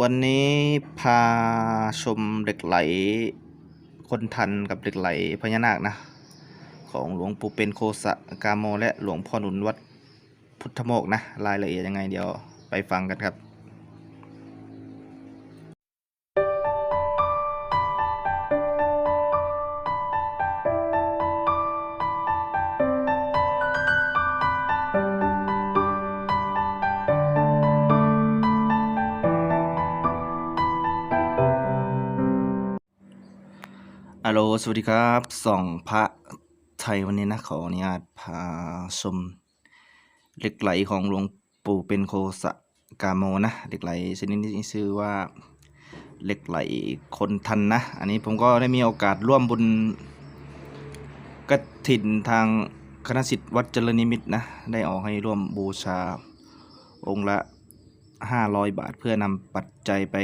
วันนี้พาชมเหล็กไหล คนทันกับเหล็กไหลพญานาคนะ ของหลวงปู่เป็นโคสะกาโมและหลวงพ่อหนุนวัดพุทธโมกนะ รายละเอียดยังไงเดี๋ยวไปฟังกันครับ อัลโหล สวัสดีครับส่องพระไทยวันนี้นะขออนุญาตพาชมเหล็กไหลของหลวงปู่เป็นโคสะกาโมนะเหล็กไหลชนิดนี้ชื่อว่าเหล็กไหลคนทันนะ อันนี้ผมก็ได้มีโอกาสร่วมบุญกฐินทางคณะสิทธิ์วัดเจริญนิมิตรนะ ได้ออกให้ร่วมบูชาองค์ละ 500 บาทเพื่อนำปัจจัยไป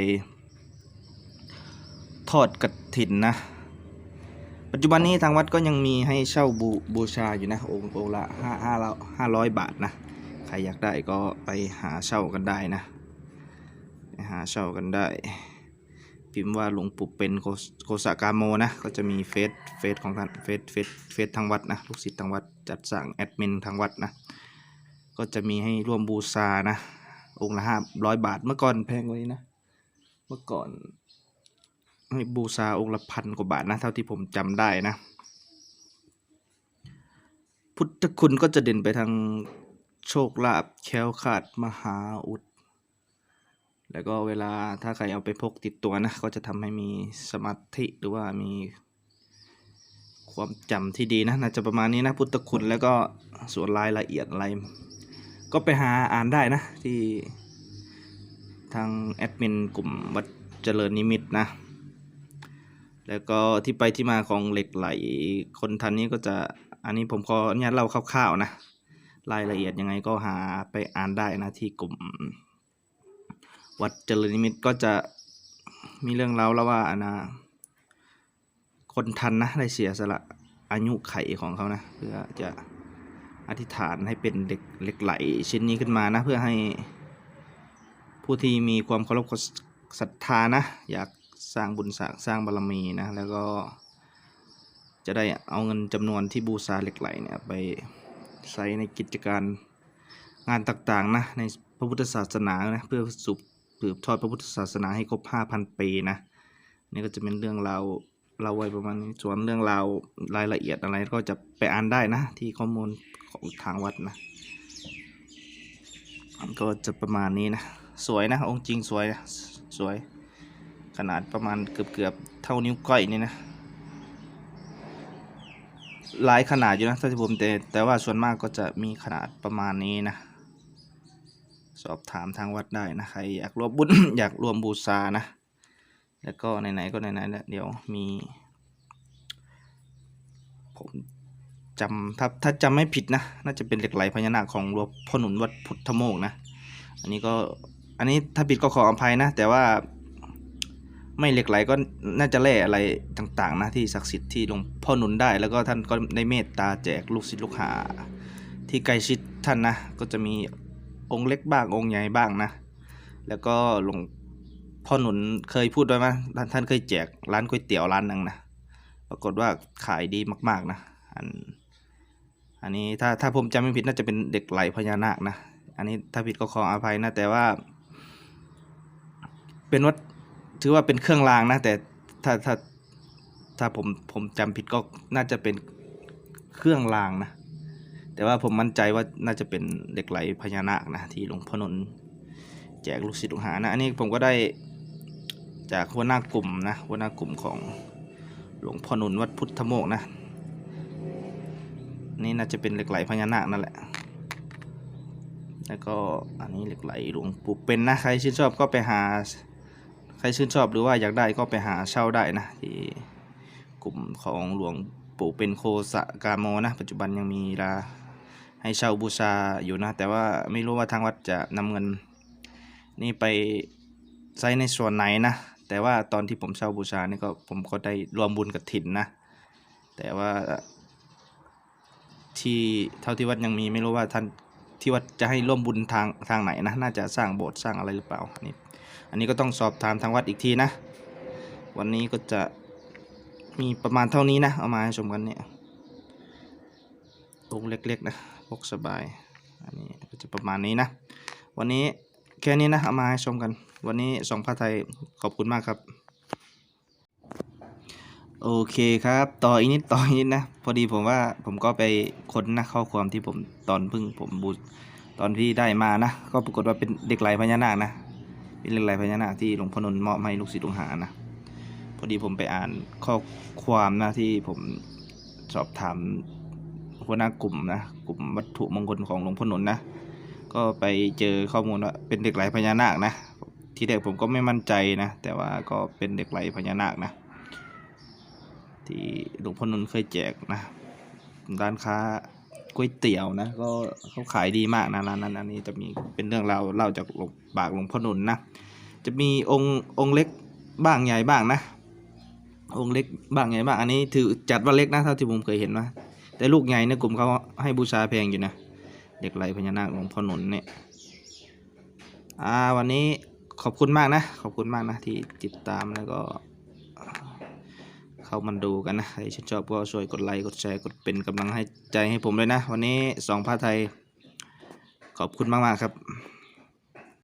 ทอดกฐินนะ ปัจจุบันนี้ทางวัดก็ยังมีให้เช่าบูบูชาอยู่นะองค์องค์ละห้าห้าห้าร้อยบาทนะใครอยากได้ก็ไปหาเช่ากันได้นะไปหาเช่ากันได้ พิมพ์ว่าหลวงปู่เป็นโคโคสากาโมนะก็จะมีเฟซเฟซของท่านเฟซเฟซเฟซทางวัดนะลูกศิษย์ทางวัดจัดสั่งแอดมินทางวัดนะก็จะมีให้ร่วมบูชานะองค์ละห้าร้อยบาทเมื่อก่อนแพงกว่านี้นะ เมื่อก่อน ให้บูชาองค์ละพันกว่าบาทนะเท่าที่ผมจำได้นะ พุทธคุณก็จะเด่นไปทางโชคลาภแค้วคลาดมหาอุด แล้วก็เวลาถ้าใครเอาไปพกติดตัวนะ ก็จะทำให้มีสมาธิหรือว่ามีความจำที่ดีนะน่าจะประมาณนี้นะพุทธคุณแล้วก็ส่วนรายละเอียดอะไร ก็ไปหาอ่านได้นะที่ทางแอดมินกลุ่มวัดเจริญนิมิตนะ แล้วก็ที่ไปที่มาของเหล็กไหลคนทันนี้ก็จะอันนี้ผมขออนุญาตเล่าคร่าวๆนะรายละเอียดยังไงก็หาไปอ่านได้นะที่กลุ่ม วัดเจริญนิมิตรก็จะมีเรื่องเล่าแล้วว่าอนนะคนทันนะได้เสียสละอายุไขของเขานะเพื่อจะอธิษฐานให้เป็นเด็กเหล็กไหลชิ้นนี้ขึ้นมานะ เพื่อให้ผู้ที่มีความเคารพศรัทธานะ อยาก สร้างบุญสร้างสร้างบารมีนะแล้วก็จะได้เอาเงินจำนวนที่บูชาเหล็กไหลเนี่ยไปใช้ในกิจการงานต่างๆนะในพระพุทธศาสนานะเพื่อสืบสืบทอดพระพุทธศาสนาให้ครบ5,000 ปีนะนี่ก็จะเป็นเรื่องราวเราไว้ประมาณนี้ส่วนเรื่องราวรายละเอียดอะไรก็จะไปอ่านได้นะ ที่ข้อมูลของทางวัดนะก็จะประมาณนี้นะ สวยนะ องค์จริงสวยนะสวย ขนาดประมาณเกือบเกือบเท่านิ้วก้อยนี่นะหลายขนาดอยู่นะท่านที่ผมแต่แต่ว่าส่วนมากก็จะมีขนาดประมาณนี้นะ สอบถามทางวัดได้นะใครอยากรวมบุญ อยากรวมบูชานะ แล้วก็ไหนๆก็ไหนๆแล้วเดี๋ยวมี ผมจำถ้าถ้าจำไม่ผิดนะ น่าจะเป็นเหล็กไหลพญานาคของหลวงพ่อหนุนวัดพุทธโมกนะ อันนี้ก็อันนี้ถ้าผิดก็ขออภัยนะ แต่ว่า ไม่เหล็กไหลก็น่าจะแร่อะไรต่างๆนะที่ศักดิ์สิทธิ์ที่หลวงพ่อหนุนได้ แล้วก็ท่านก็ได้เมตตาแจกลูกศิษย์ลูกหา ที่ใกล้ชิดท่านนะ ก็จะมีองค์เล็กบ้างองค์ใหญ่บ้างนะ แล้วก็หลวงพ่อหนุนเคยพูดไว้ไหมท่านท่านเคยแจกร้านก๋วยเตี๋ยวร้านหนึ่งนะปรากฏว่าขายดีมาก ๆนะอันอันนี้ถ้าถ้าผมจำไม่ผิดน่าจะเป็นเด็กไหลพญานาคนะ อันนี้ถ้าผิดก็ขออภัยนะแต่ว่า เป็นวัด ถือว่าเป็นเครื่องรางนะ แต่ถ้าถ้าถ้าผมผมจำผิดก็น่าจะเป็นเครื่องรางนะ แต่ว่าผมมั่นใจว่าน่าจะเป็นเด็กไหลพญานาคนะที่หลวงพ่อหนนแจกลูกศิษย์ลูกหานะอันนี้ผมก็ได้จากหัวหน้ากลุ่มนะหัวหน้ากลุ่มของหลวงพ่อหนุนวัดพุทธโมกนะ นี่น่าจะเป็นเหล็กไหลพญานาคนั่นแหละแล้วก็อันนี้เหล็กไหลหลวงปู่เป็นนะใครชื่นชอบก็ไปหา ใครชื่นชอบหรือว่าอยากได้ก็ไปหาเช่าได้นะที่กลุ่มของหลวงปู่เป็นโคสะกาโมนะ ปัจจุบันยังมีราให้เช่าบูชาอยู่นะ แต่ว่าไม่รู้ว่าทางวัดจะนำเงิน นี่ไปใช้ในส่วนไหนนะ แต่ว่าตอนที่ผมเช่าบูชานี่ก็ผมก็ได้รวมบุญกับถิ่นนะ แต่ว่าที่เท่าที่วัดยังมีไม่รู้ว่าท่านที่วัดจะให้ร่วมบุญทางทางไหนนะ น่าจะสร้างโบสถ์สร้างอะไรหรือเปล่านนี้ อันนี้ก็ต้องสอบถามทางวัดอีกทีนะ วันนี้ก็จะมีประมาณเท่านี้นะ เอามาให้ชมกันเนี่ยองเล็กๆนะพกสบาย อันนี้ก็จะประมาณนี้นะ วันนี้แค่นี้นะ เอามาให้ชมกัน วันนี้สองพระไทยขอบคุณมากครับ โอเคครับ ต่ออีกนิดต่ออีกนิดนะ พอดีผมว่าผมก็ไปค้นนะข้อความที่ผมตอนเพิ่งผมบูตอนที่ได้มานะ ก็ปรากฏว่าเป็นเด็กไหลพญานาคนะ เป็นเหล็กไหลพญานาคที่หลวงพ่อนนท์มอบให้ลูกศิษย์ลูกหานะพอดีผมไปอ่านข้อความนะที่ผมสอบถามหัวหน้ากลุ่มนะกลุ่มวัตถุมงคลของหลวงพ่อนนท์นะก็ไปเจอข้อมูลว่าเป็นเด็กไหลพญานาคนะที่แรกผมก็ไม่มั่นใจนะแต่ว่าก็เป็นเด็กไหลพญานาคนะที่หลวงพ่อนนท์เคยแจกนะร้านค้า ก๋วยเตี๋ยวนะก็เขาขายดีมากนะร้านนั้นอันนี้จะมีเป็นเรื่องราวเล่าจากหลวงปากหลวงพ่อนนท์นะจะมีองค์องค์เล็กบ้างใหญ่บ้างนะ องค์เล็กบ้างใหญ่บ้างอันนี้ถือจัดว่าเล็กนะเท่าที่ผมเคยเห็นนะแต่ลูกใหญ่ในยกลุ่มเขาให้บูชาแพงอยู่นะเด็กไหลพญานาคหลวงพ่อหนุนเนี่ยอ่าวันนี้ขอบคุณมากนะ ขอบคุณมากนะที่ติดตามแล้วก็ เข้ามาดูกันนะ ใครชื่นชอบก็ช่วยกดไลค์ กดแชร์ กดเป็นกำลังให้ใจให้ผมเลยนะ วันนี้สองพระไทย ขอบคุณมาก ๆ ครับ